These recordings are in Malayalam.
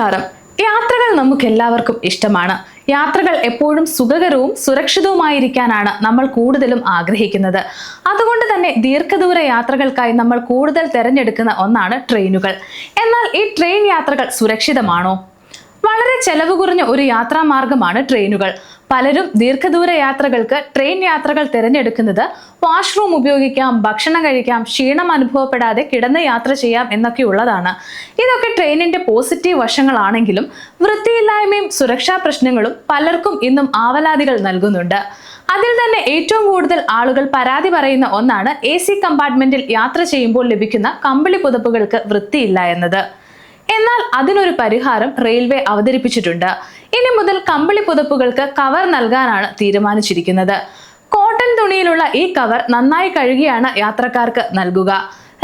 നമസ്കാരം. യാത്രകൾ നമുക്ക് എല്ലാവർക്കും ഇഷ്ടമാണ്. യാത്രകൾ എപ്പോഴും സുഖകരവും സുരക്ഷിതവുമായിരിക്കാനാണ് നമ്മൾ കൂടുതലും ആഗ്രഹിക്കുന്നത്. അതുകൊണ്ട് തന്നെ ദീർഘദൂര യാത്രകൾക്കായി നമ്മൾ കൂടുതൽ തിരഞ്ഞെടുക്കുന്ന ഒന്നാണ് ട്രെയിനുകൾ. എന്നാൽ ഈ ട്രെയിൻ യാത്രകൾ സുരക്ഷിതമാണോ? വളരെ ചെലവ് കുറഞ്ഞ ഒരു യാത്രാ മാർഗമാണ് ട്രെയിനുകൾ. പലരും ദീർഘദൂര യാത്രകൾക്ക് ട്രെയിൻ യാത്രകൾ തിരഞ്ഞെടുക്കുന്നത് വാഷ്റൂം ഉപയോഗിക്കാം ഭക്ഷണം കഴിക്കാം ക്ഷീണം അനുഭവപ്പെടാതെ കിടന്ന് യാത്ര ചെയ്യാം എന്നൊക്കെ ഉള്ളതാണ്. ഇതൊക്കെ ട്രെയിനിന്റെ പോസിറ്റീവ് വശങ്ങളാണെങ്കിലും വൃത്തിയില്ലായ്മയും സുരക്ഷാ പ്രശ്നങ്ങളും പലർക്കും ഇന്നും ആവലാതികൾ നൽകുന്നുണ്ട്. അതിൽ തന്നെ ഏറ്റവും കൂടുതൽ ആളുകൾ പരാതി പറയുന്ന ഒന്നാണ് എ സി കമ്പാർട്ട്മെന്റിൽ യാത്ര ചെയ്യുമ്പോൾ ലഭിക്കുന്ന കമ്പിളി പുതപ്പുകൾക്ക് വൃത്തിയില്ല എന്നത്. എന്നാൽ അതിനൊരു പരിഹാരം റെയിൽവേ അവതരിപ്പിച്ചിട്ടുണ്ട്. ഇനി മുതൽ കമ്പിളി പുതപ്പുകൾക്ക് കവർ നൽകാനാണ് തീരുമാനിച്ചിരിക്കുന്നത്. കോട്ടൺ തുണിയിലുള്ള ഈ കവർ നന്നായി കഴുകിയാണ് യാത്രക്കാർക്ക് നൽകുക.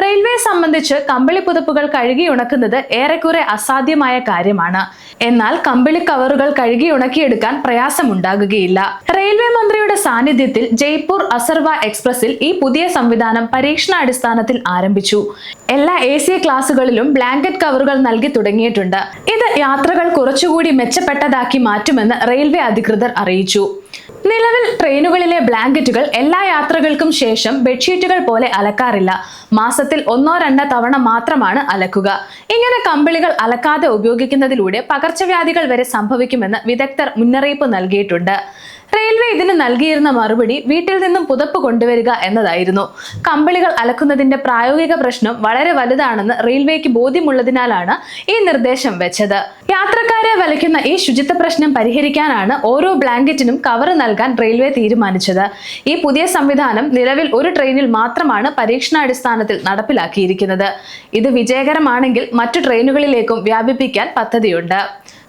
റെയിൽവേ സംബന്ധിച്ച് കമ്പിളി പുതപ്പുകൾ കഴുകി ഉണക്കുന്നത് ഏറെക്കുറെ അസാധ്യമായ കാര്യമാണ്. എന്നാൽ കമ്പിളി കവറുകൾ കഴുകി ഉണക്കിയെടുക്കാൻ പ്രയാസമുണ്ടാകുകയില്ല. റെയിൽവേ മന്ത്രിയുടെ സാന്നിധ്യത്തിൽ ജയ്പൂർ അസർവ എക്സ്പ്രസിൽ ഈ പുതിയ സംവിധാനം പരീക്ഷണാടിസ്ഥാനത്തിൽ ആരംഭിച്ചു. എല്ലാ എ സി ക്ലാസുകളിലും ബ്ലാങ്കറ്റ് കവറുകൾ നൽകി തുടങ്ങിയിട്ടുണ്ട്. ഇത് യാത്രകൾ കുറച്ചുകൂടി മെച്ചപ്പെട്ടതാക്കി മാറ്റുമെന്ന് റെയിൽവേ അധികൃതർ അറിയിച്ചു. നിലവിൽ ട്രെയിനുകളിലെ ബ്ലാങ്കറ്റുകൾ എല്ലാ യാത്രകൾക്കും ശേഷം ബെഡ്ഷീറ്റുകൾ പോലെ അലക്കാറില്ല. മാസത്തിൽ ഒന്നോ രണ്ടോ തവണ മാത്രമാണ് അലക്കുക. ഇങ്ങനെ കമ്പിളികൾ അലക്കാതെ ഉപയോഗിക്കുന്നതിലൂടെ പകർച്ചവ്യാധികൾ വരെ സംഭവിക്കുമെന്ന് വിദഗ്ധർ മുന്നറിയിപ്പ് നൽകിയിട്ടുണ്ട്. റെയിൽവേ ഇതിന് നൽകിയിരുന്ന മറുപടി വീട്ടിൽ നിന്നും പുതപ്പ് കൊണ്ടുവരിക എന്നതായിരുന്നു. കമ്പിളികൾ അലക്കുന്നതിന്റെ പ്രായോഗിക പ്രശ്നം വളരെ വലുതാണെന്ന് റെയിൽവേക്ക് ബോധ്യമുള്ളതിനാലാണ് ഈ നിർദ്ദേശം വെച്ചത്. യാത്രക്കാരെ വലയ്ക്കുന്ന ഈ ശുചിത്വ പ്രശ്നം പരിഹരിക്കാനാണ് ഓരോ ബ്ലാങ്കറ്റിനും കവർ നൽകാൻ റെയിൽവേ തീരുമാനിച്ചത്. ഈ പുതിയ സംവിധാനം നിലവിൽ ഒരു ട്രെയിനിൽ മാത്രമാണ് പരീക്ഷണാടിസ്ഥാനത്തിൽ നടപ്പിലാക്കിയിരിക്കുന്നത്. ഇത് വിജയകരമാണെങ്കിൽ മറ്റു ട്രെയിനുകളിലേക്കും വ്യാപിപ്പിക്കാൻ പദ്ധതിയുണ്ട്.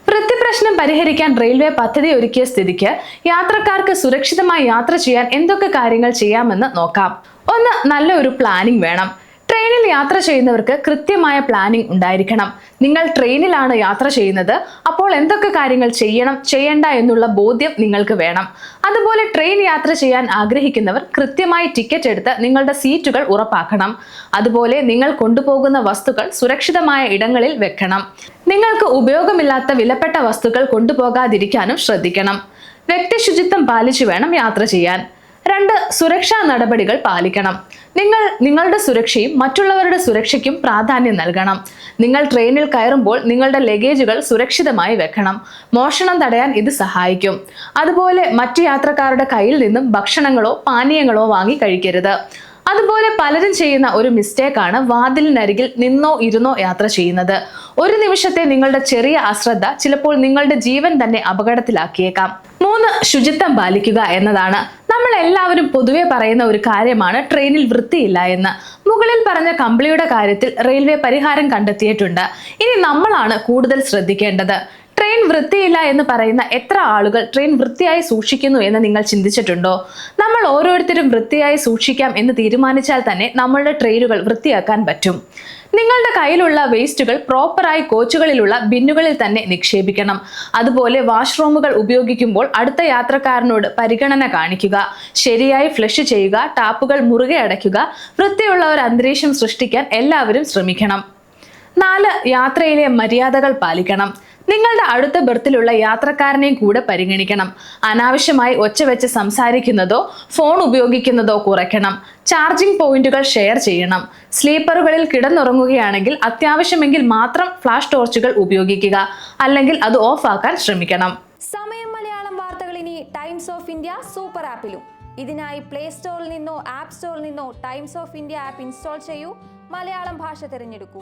വൃത്തിപ്രശ്നം പരിഹരിക്കാൻ റെയിൽവേ പദ്ധതി ഒരുക്കിയ സ്ഥിതിക്ക് യാത്രക്കാർക്ക് സുരക്ഷിതമായി യാത്ര ചെയ്യാൻ എന്തൊക്കെ കാര്യങ്ങൾ ചെയ്യാമെന്ന് നോക്കാം. ഒന്ന് നല്ല ഒരു പ്ലാനിംഗ് വേണം. ട്രെയിനിൽ യാത്ര ചെയ്യുന്നവർക്ക് കൃത്യമായ പ്ലാനിംഗ് ഉണ്ടായിരിക്കണം. നിങ്ങൾ ട്രെയിനിലാണ് യാത്ര ചെയ്യുന്നത്. അപ്പോൾ എന്തൊക്കെ കാര്യങ്ങൾ ചെയ്യണം ചെയ്യണ്ട എന്നുള്ള ബോധ്യം നിങ്ങൾക്ക് വേണം. അതുപോലെ ട്രെയിൻ യാത്ര ചെയ്യാൻ ആഗ്രഹിക്കുന്നവർ കൃത്യമായി ടിക്കറ്റ് എടുത്ത് നിങ്ങളുടെ സീറ്റുകൾ ഉറപ്പാക്കണം. അതുപോലെ നിങ്ങൾ കൊണ്ടുപോകുന്ന വസ്തുക്കൾ സുരക്ഷിതമായ ഇടങ്ങളിൽ വെക്കണം. നിങ്ങൾക്ക് ഉപയോഗമില്ലാത്ത വിലപ്പെട്ട വസ്തുക്കൾ കൊണ്ടുപോകാതിരിക്കാനും ശ്രദ്ധിക്കണം. വ്യക്തി ശുചിത്വം പാലിച്ചു വേണം യാത്ര ചെയ്യാൻ. രണ്ട് സുരക്ഷാ നടപടികൾ പാലിക്കണം. നിങ്ങൾ നിങ്ങളുടെ സുരക്ഷയും മറ്റുള്ളവരുടെ സുരക്ഷയ്ക്കും പ്രാധാന്യം നൽകണം. നിങ്ങൾ ട്രെയിനിൽ കയറുമ്പോൾ നിങ്ങളുടെ ലഗേജുകൾ സുരക്ഷിതമായി വെക്കണം. മോഷണം തടയാൻ ഇത് സഹായിക്കും. അതുപോലെ മറ്റു യാത്രക്കാരുടെ കയ്യിൽ നിന്നും ഭക്ഷണങ്ങളോ പാനീയങ്ങളോ വാങ്ങി കഴിക്കരുത്. അതുപോലെ പലരും ചെയ്യുന്ന ഒരു മിസ്റ്റേക്കാണ് വാതിലിനരികിൽ നിന്നോ ഇരുന്നോ യാത്ര ചെയ്യുന്നത്. ഒരു നിമിഷത്തെ നിങ്ങളുടെ ചെറിയ അശ്രദ്ധ ചിലപ്പോൾ നിങ്ങളുടെ ജീവൻ തന്നെ അപകടത്തിലാക്കിയേക്കാം. മൂന്ന് ശുചിത്വം പാലിക്കുക എന്നതാണ്. നമ്മൾ എല്ലാവരും പൊതുവെ പറയുന്ന ഒരു കാര്യമാണ് ട്രെയിനിൽ വൃത്തിയില്ല എന്ന്. മുകളിൽ പറഞ്ഞ കമ്പിളിയുടെ കാര്യത്തിൽ റെയിൽവേ പരിഹാരം കണ്ടെത്തിയിട്ടുണ്ട്. ഇനി നമ്മളാണ് കൂടുതൽ ശ്രദ്ധിക്കേണ്ടത്. ട്രെയിൻ വൃത്തിയില്ല എന്ന് പറയുന്ന എത്ര ആളുകൾ ട്രെയിൻ വൃത്തിയായി സൂക്ഷിക്കുന്നു എന്ന് നിങ്ങൾ ചിന്തിച്ചിട്ടുണ്ടോ? നമ്മൾ ഓരോരുത്തരും വൃത്തിയായി സൂക്ഷിക്കാം എന്ന് തീരുമാനിച്ചാൽ തന്നെ നമ്മളുടെ ട്രെയിനുകൾ വൃത്തിയാക്കാൻ പറ്റും. നിങ്ങളുടെ കയ്യിലുള്ള വേസ്റ്റുകൾ പ്രോപ്പറായി കോച്ചുകളിലുള്ള ബിന്നുകളിൽ തന്നെ നിക്ഷേപിക്കണം. അതുപോലെ വാഷ്റൂമുകൾ ഉപയോഗിക്കുമ്പോൾ അടുത്ത യാത്രക്കാരനോട് പരിഗണന കാണിക്കുക. ശരിയായി ഫ്ലഷ് ചെയ്യുക ടാപ്പുകൾ മുറുകെ അടയ്ക്കുക വൃത്തിയുള്ള ഒരു അന്തരീക്ഷം സൃഷ്ടിക്കാൻ എല്ലാവരും ശ്രമിക്കണം. നാല് യാത്രയിലെ മര്യാദകൾ പാലിക്കണം. നിങ്ങളുടെ അടുത്ത ബർത്തിലുള്ള യാത്രക്കാരനെയും കൂടെ പരിഗണിക്കണം. അനാവശ്യമായി ഒച്ച വെച്ച് സംസാരിക്കുന്നതോ ഫോൺ ഉപയോഗിക്കുന്നതോ കുറയ്ക്കണം. ചാർജിംഗ് പോയിന്റുകൾ ഷെയർ ചെയ്യണം. സ്ലീപ്പറുകളിൽ കിടന്നുറങ്ങുകയാണെങ്കിൽ അത്യാവശ്യമെങ്കിൽ മാത്രം ഫ്ലാഷ് ടോർച്ചുകൾ ഉപയോഗിക്കുക. അല്ലെങ്കിൽ അത് ഓഫാക്കാൻ ശ്രമിക്കണം. സമയം മലയാളം വാർത്തകൾ ഇനി ടൈംസ് ഓഫ് ഇന്ത്യ സൂപ്പർ ആപ്പിലും. ഇതിനായി പ്ലേ സ്റ്റോറിൽ നിന്നോ ആപ്പ് സ്റ്റോറിൽ നിന്നോ Times of India app install ചെയ്യൂ. മലയാളം ഭാഷ തിരഞ്ഞെടുക്കൂ.